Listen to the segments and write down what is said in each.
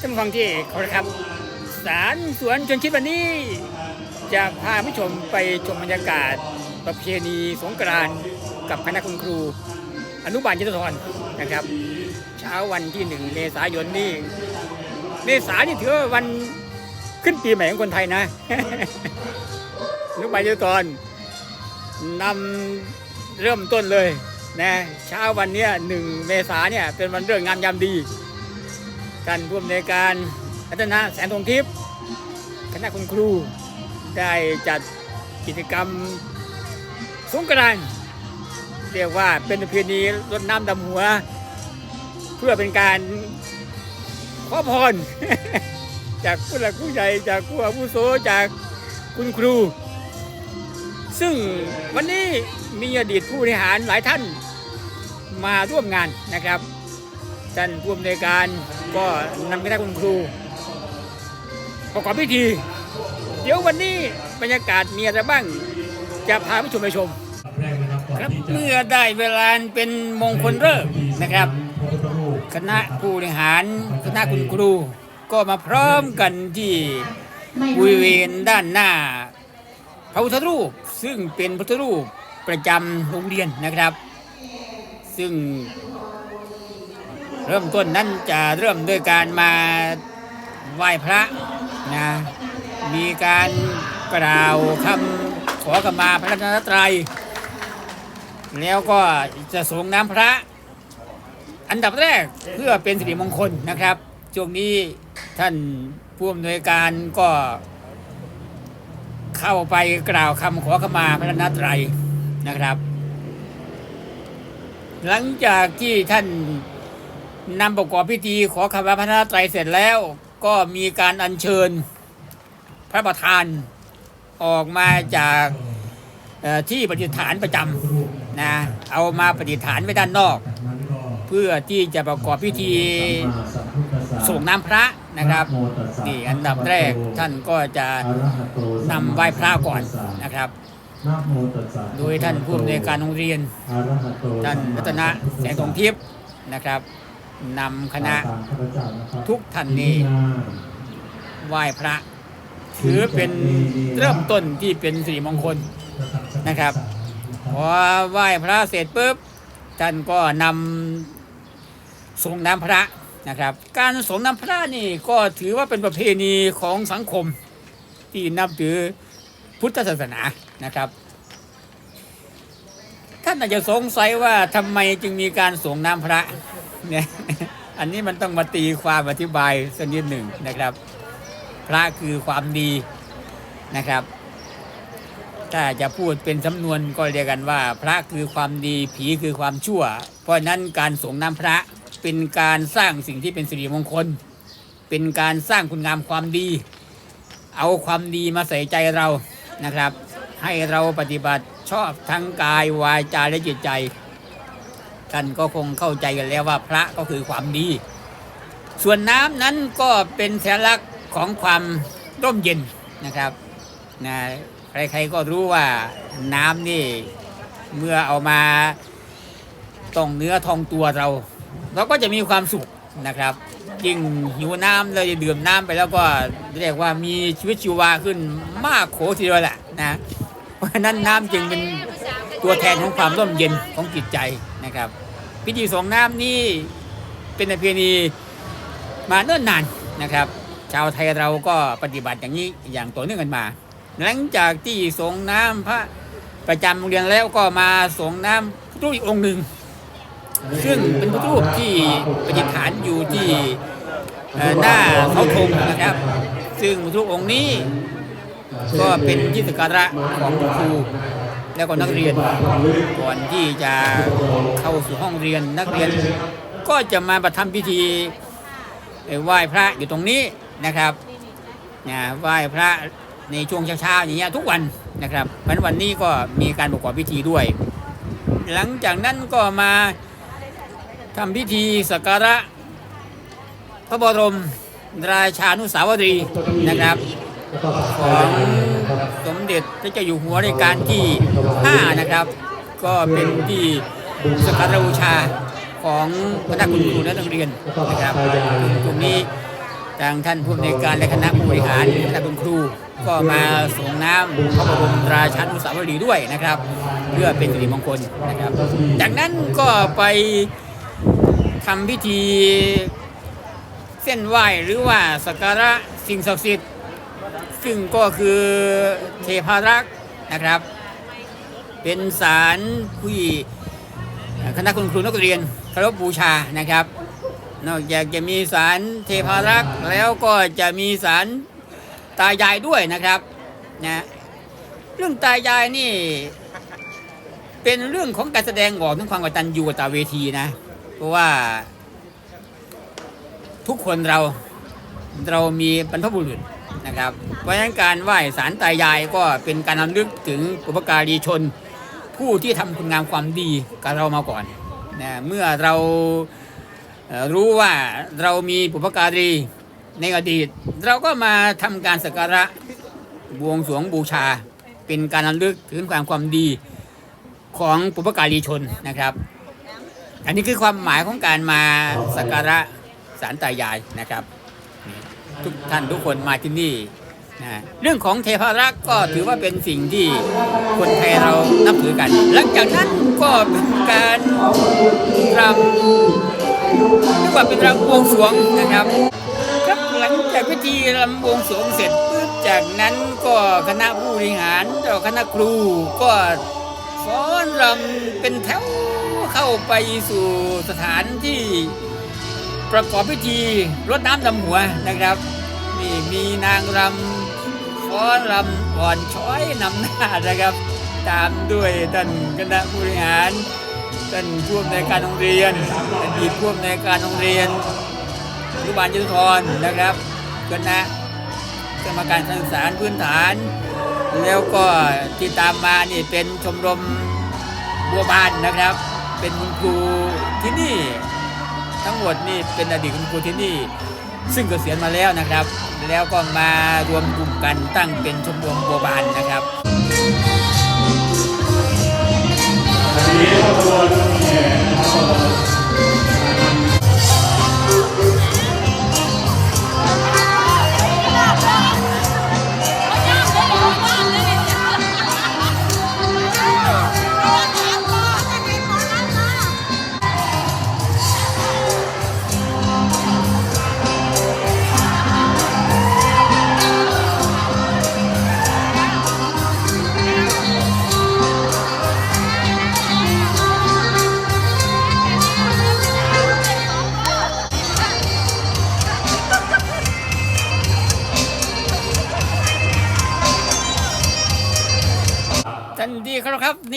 ท่านผู้ฟังที่เคารพครับ สารสวนชวนชิดวันนี้ จะพาผู้ชมไปชมบรรยากาศ ประเพณีสงกรานต์กับคณะคุณครู อนุบาลยศธรนะครับ เช้าวันที่หนึ่งเมษายนนี่เมษานี่ถือว่าวันขึ้นปีใหม่ของคนไทยนะอนุบาลยศธรนำเริ่มต้นเลยนะเช้าวันเนี้ยหนึ่งเมษาเนี่ยเป็นวันเรื่องงามยามดี ท่านผู้อำนวยการพัฒนาแสนทองทิพย์คณะคุณครูได้จัดกิจกรรมสงกรานต์เรียกว่าเป็นประเพณีรดน้ำดำหัว เพื่อเป็นการขอพร จากผู้หลักผู้ใหญ่จากผู้อาวุโสจากคุณครู ซึ่งวันนี้มีอดีตผู้บริหารหลายท่านมาร่วมงานนะครับ ท่านผู้อำนวยการก็นำคณะคุณครูประกอบพิธี เดี๋ยววันนี้บรรยากาศมีอะไรบ้าง จะพาผู้ชมไปชม ครับเมื่อได้เวลาเป็นมงคลเลิกษ์นะครับ คณะผู้บริหารคณะคุณครู ก็มาพร้อมกันที่บริเวณด้านหน้า พระพุทธรูปซึ่งเป็นพระพุทธรูปประจำโรงเรียนนะครับ ซึ่ง เริ่มต้นนั้นจะเริ่มด้วยการมาไหว้พระนะมีการกล่าวคำขอขมาพระรัตนตรัย แล้วก็จะส่งน้ำพระ อันดับแรกเพื่อเป็นสิริมงคลนะครับ ช่วงนี้ท่านผู้อำนวยการก็ เข้าไปกล่าวคำขอขมาพระรัตนตรัยนะครับ หลังจากที่ท่าน นำประกอบพิธีขอขมาพระนาไตรัยเสร็จแล้ว ก็มีการอัญเชิญพระประธานออกมาจากที่ประดิฐานประจำนะเอามาประดิฐานไว้ด้านนอก เพื่อที่จะประกอบพิธีส่งน้ำพระนะครับนี่อันดับแรกท่านก็จะนำไหว้พระก่อนนะครับโดยท่านผู้อำนวยการโรงเรียน ท่านรัตนะแสงทองทิพย์นะครับ นำคณะทุกท่านนี้ไหว้พระ ถือเป็นเริ่มต้นที่เป็นสิริมงคลนะครับพอไหว้พระเสร็จปุ๊บท่านก็นำส่งน้ำพระนะครับ การส่งน้ำพระนี่ก็ถือว่าเป็นประเพณีของสังคมที่นับถือพุทธศาสนานะครับท่านอาจจะสงสัยว่าทำไมจึงมีการส่งน้ำพระ เนี่ยอันนี้มันต้องมาตีความอธิบายสักนิดหนึ่งนะครับ พระคือความดีนะครับ ถ้าจะพูดเป็นสำนวนก็เรียกกันว่า พระคือความดีผีคือความชั่ว เพราะนั้นการส่งน้ำพระเป็นการสร้างสิ่งที่เป็นสิริมงคล เป็นการสร้างคุณงามความดี เอาความดีมาใส่ใจเรานะครับ ให้เราปฏิบัติชอบทั้งกายวาจาและจิตใจ ท่านก็คงเข้าใจกันแล้วว่าพระก็คือความดี ส่วนน้ำนั้นก็เป็นสัญลักษณ์ของความร่มเย็นนะครับนะใครๆก็รู้ว่าน้ำนี่เมื่อเอามาต้องเนื้อทองตัวเรา เราก็จะมีความสุขนะครับยิ่งหิวน้ำเราจะดื่มน้ำไปแล้วก็เรียกว่ามีชีวิตชีวาขึ้นมากโขทีเดียวแหละนะ เพราะฉะนั้นน้ำจึงเป็นตัวแทนของความร่มเย็นของจิตใจนะครับ พิธีสงน้ำนี่เป็นประเพณีมาเนิ่นนานนะครับ ชาวไทยเราก็ปฏิบัติอย่างนี้อย่างต่อเนื่องกันมา หลังจากที่สงน้ำพระประจำโรงเรียนแล้วก็มาสงน้ำพระรูปอีกองค์หนึ่งซึ่งเป็นพระรูปที่ประดิษฐานอยู่ที่หน้าเสาธงนะครับ ซึ่งพระรูปองค์นี้ ก็เป็นที่สักการะของคุณครูแล้วก็นักเรียน ก่อนที่จะเข้าสู่ห้องเรียนนักเรียน ก็จะมาประทำพิธีไหว้พระอยู่ตรงนี้นะครับนะไหว้พระในช่วงเช้าๆอย่างเงี้ยทุกวันนะครับเพราะฉะนั้นวันนี้ก็มีการประกอบพิธีด้วย หลังจากนั้นก็มาทำพิธีสักการะพระบรมราชานุสาวรีย์นะครับ ของสมเด็จพระเจ้าอยู่หัวในการที่ 5 นะครับ ก็เป็นที่สักการะบูชาของคณะคุณครูและนักเรียนนะครับกลุ่มนี้ทางท่านผู้อำนวยการและคณะผู้บริหารคณะคุณครูก็มาส่งน้ำพระบรมราชานุสาวรีย์ด้วยนะครับ เพื่อเป็นสิริมงคลนะครับ จากนั้นก็ไปทำพิธีเส้นไหว้หรือว่าสักการะสิ่งศักดิ์สิทธิ์ ซึ่งก็คือเทพารักษ์นะครับ เป็นศาลที่คณะคุณครูนักเรียนเคารพบูชานะครับ นอกจากจะมีศาลเทพารักษ์แล้วก็จะมีศาลตายายด้วยนะครับนะเรื่องตายายนี่ เป็นเรื่องของการแสดงออกถึงความกตัญญูกตเวทีนะ เพราะว่า ทุกคนเราเรามีบรรพบุรุษ นะครับ เพราะฉะนั้นการไหว้สารตายายก็เป็นการนำลึกถึงบุพการีชน ผู้ที่ทำคุณงามความดีกับเรามาก่อนนะเมื่อเรารู้ว่าเรามีบุพการีในอดีต เราก็มาทำการสักการะบวงสรวงบูชา เป็นการนำลึกถึงความความดีของบุพการีชนนะครับ อันนี้คือความหมายของการมาสักการะสารตายายนะครับ ทุกท่านทุกคนมาที่นี่นะเรื่องของเทพารักษ์ก็ถือว่าเป็นสิ่งที่คนไทยเรานับถือกัน หลังจากนั้นก็เป็นการรำเรียกว่าเป็นรำวงสวงนะครับครับหลังจากพิธีรำวงสวงเสร็จปุ๊บจากนั้นก็คณะผู้บริหารเจ้าคณะครูก็ฟ้อนรำเป็นแถวเข้าไปสู่สถานที่ ประกอบพิธีรดน้ำดำหัวนะครับนี่มีนางรำฟ้อนรำอ่อนช้อยนำหน้านะครับ ตามด้วยท่านคณะผู้บริหารท่านผู้อำนวยการโรงเรียนอดีตผู้อำนวยการโรงเรียนอนุบาลยุทธพรนะครับคณะกรรมการการศึกษาพื้นฐาน แล้วก็ที่ตามมานี่เป็นชมรมบัวบานนะครับ เป็นคุณครูที่นี่ ทั้งหมดนี่เป็นอดีตคุณครูที่นี่ ซึ่งเกษียณมาแล้วนะครับ แล้วก็มารวมกลุ่มกันตั้งเป็นชมรมบัวบานนะครับ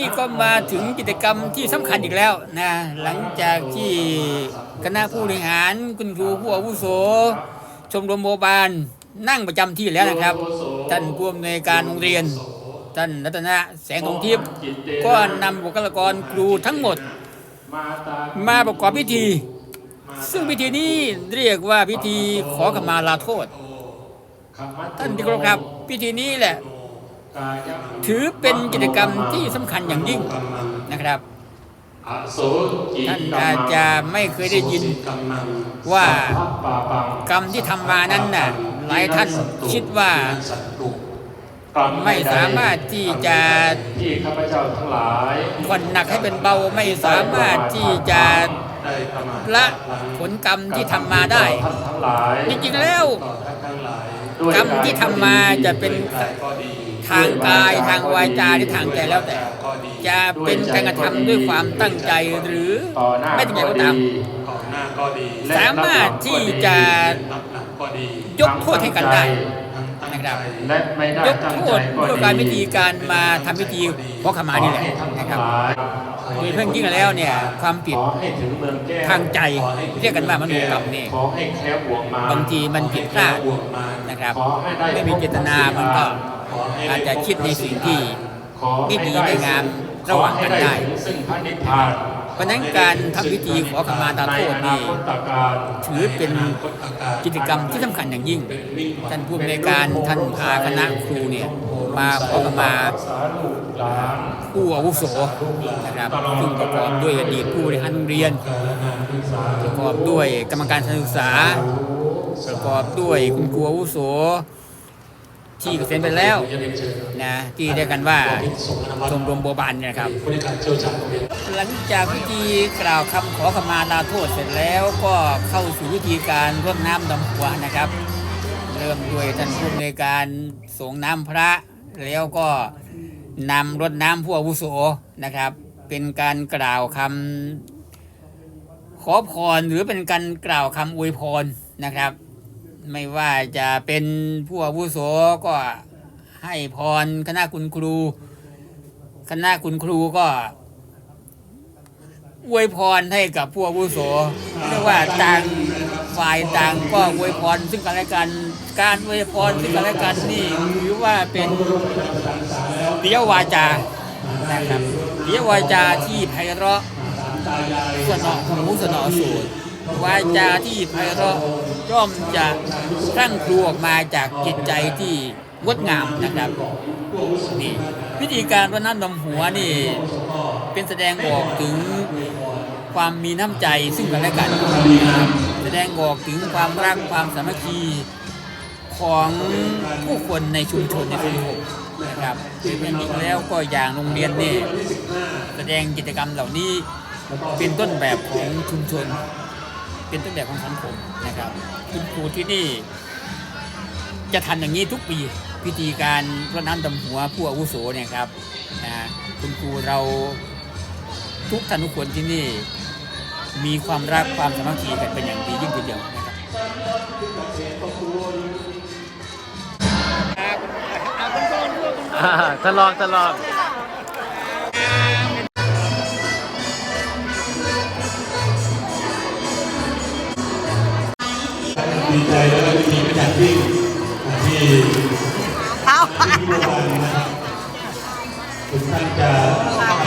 นี่ก็มาถึงกิจกรรมที่สำคัญอีกแล้วนะหลังจากที่คณะผู้บริหารคุณครูผู้อาวุโส ชมรมโมบานนั่งประจำที่แล้วนะครับ ท่านผู้อำนวยการโรงเรียน ท่านรัตนะแสงทองทิพย์ก็นำบุคลากรครูทั้งหมด มาประกอบพิธี ซึ่งพิธีนี้เรียกว่าพิธีขอขมาลาโทษท่านที่เคารครับพิธีนี้แหละ ถือเป็นกิจกรรมที่สำคัญอย่างยิ่งนะครับ ท่านอาจจะไม่เคยได้ยินว่ากรรมที่ทำมานั้นน่ะหลายท่านคิดว่าไม่สามารถที่จะที่ข้าพเจ้าทั้งหลายผ่อนหนักให้เป็นเบาไม่สามารถที่จะละผลกรรมที่ทำมาได้จริงๆแล้ว กรรมที่ทำมาจะเป็น ทางกายทางวาจาหรือทางใจแล้วแต่ จะเป็นการกระทำด้วยความตั้งใจหรือไม่ตั้งใจก็ตามต่อหน้าก็ดีและสามารถที่จะยกโทษให้กันได้นะครับยกโทษก็ด้วยการวิธีการมาทำพิธีขอขมานี่แหละนะครับโดยเพิ่งยิ่งแล้วเนี่ยความผิดทางใจเรียกกันว่ามโนกรรมนี่บารบางทีมันผิดพลาดขอให้แคล้วบ่วนะครับ ไม่มีเจตนามันก็ อาจจะคิดในสิ่งที่ไม่ดีไม่งามระหว่างกันได้ซึ่งพระนิพพานเพราะนั้นการทำพิธีขอขมาตาโทษนี่ถือเป็นกิจกรรมที่สำคัญอย่างยิ่ง ท่านผู้อำนการท่านพาคณะครูเนี่ยมาขอขมาผู้อาวุโสนะครับซึ่งประกอบด้วยอดีตผู้บริหารโรงเรียน ประกอบด้วยกรรมการการศึกษา ประกอบด้วยคุณครูอาวุโส ที่เกษียณไปแล้วนะที่เรียกกันว่าชมรมบัวบานนี่ยครับหลังจากพิธีกล่าวคำขอขมาลาโทษเสร็จแล้วก็เข้าสู่พิธีการรดน้ำดำหัวนะครับ เริ่มด้วยท่านผู้อำนวยการสงน้ำพระแล้วก็นำรดน้ำผู้อาวุโสนะครับ เป็นการกล่าวคำขอพรหรือเป็นการกล่าวคำอวยพรนะครับ ไม่ว่าจะเป็นผู้อาวุโสก็ให้พรคณะคุณครู คณะคุณครูก็อวยพรให้กับผู้อาวุโสเรียกว่าต่างฝ่ายต่างก็อวยพรซึ่งกันและกันการอวยพรซึ่งกันและกันนี่ถือว่าเป็นเตียวาจานะครับเตียววาจาที่ไพเราะสนอหูสนอสูดวาจาที่ไพเราะ ย่อมจะพรั่งพลูออกมาจากจิตใจที่งดงามนะครับนี่วิธีการรดน้ำดำหัวนี่เป็นแสดงออกถึงความมีน้ำใจซึ่งกันและกัน แสดงออกถึงความรักความสามัคคีของผู้คนในชุมชนในสังคมนะครับคือจริงๆแล้วก็อย่างโรงเรียนนี่แสดงกิจกรรมเหล่านี้เป็นต้นแบบของชุมชน เป็นต้นแบบของสังคมนะครับคุณครูที่นี่ จะทำอย่างนี้ทุกปีพิธีการพรดน้ำดำหัวผู้อาวุโสเนี่ยครับนะคุณครูเราทุกท่านทุกคนที่นี่ มีความรักความสามัคคีกันเป็นอย่างดียิ่งทีเดียวนะครับทดลองทดลอง ดีใจและก็ดีเป็นอย่างยิ่งที่ที่เมื่อวานนะครับถึงท่านจะ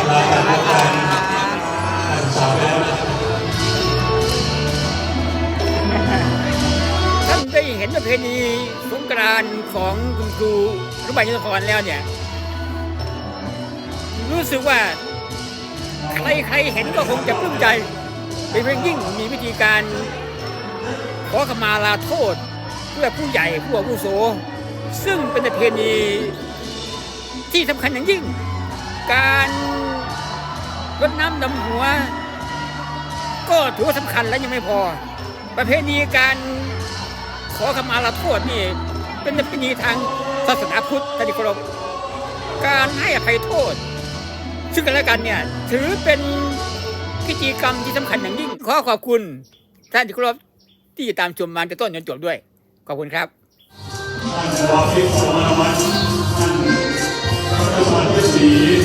ลาการราชการการสาวแล้วนะท่านได้เห็นประเพณีสงกรานต์ของคุณครูรุบายนครแล้วเนี่ย รู้สึกว่าใครๆเห็นก็คงจะปลื้มใจ เป็นเพียงยิ่งมีวิธีการ ขอขมาลาโทษเพื่อผู้ใหญ่ผู้อาวุโส ซึ่งเป็นประเพณีที่สำคัญอย่างยิ่ง การรดน้ำดำหัว ก็ถือว่าสำคัญและยังไม่พอ ประเพณีการขอขมาลาโทษนี่ เป็นประเพณีทางศาสนาพุทธท่านที่เคารพการให้อภัยโทษ ซึ่งกันและกันเนี่ยถือเป็นพิธีกรรมที่สำคัญอย่างยิ่งขอขอบคุณท่านที่เคารพ ที่ติตามชมมาจะต้นจนจบด้วย ขอบคุณครับท่านสวัฒน์ท่านสวัสดี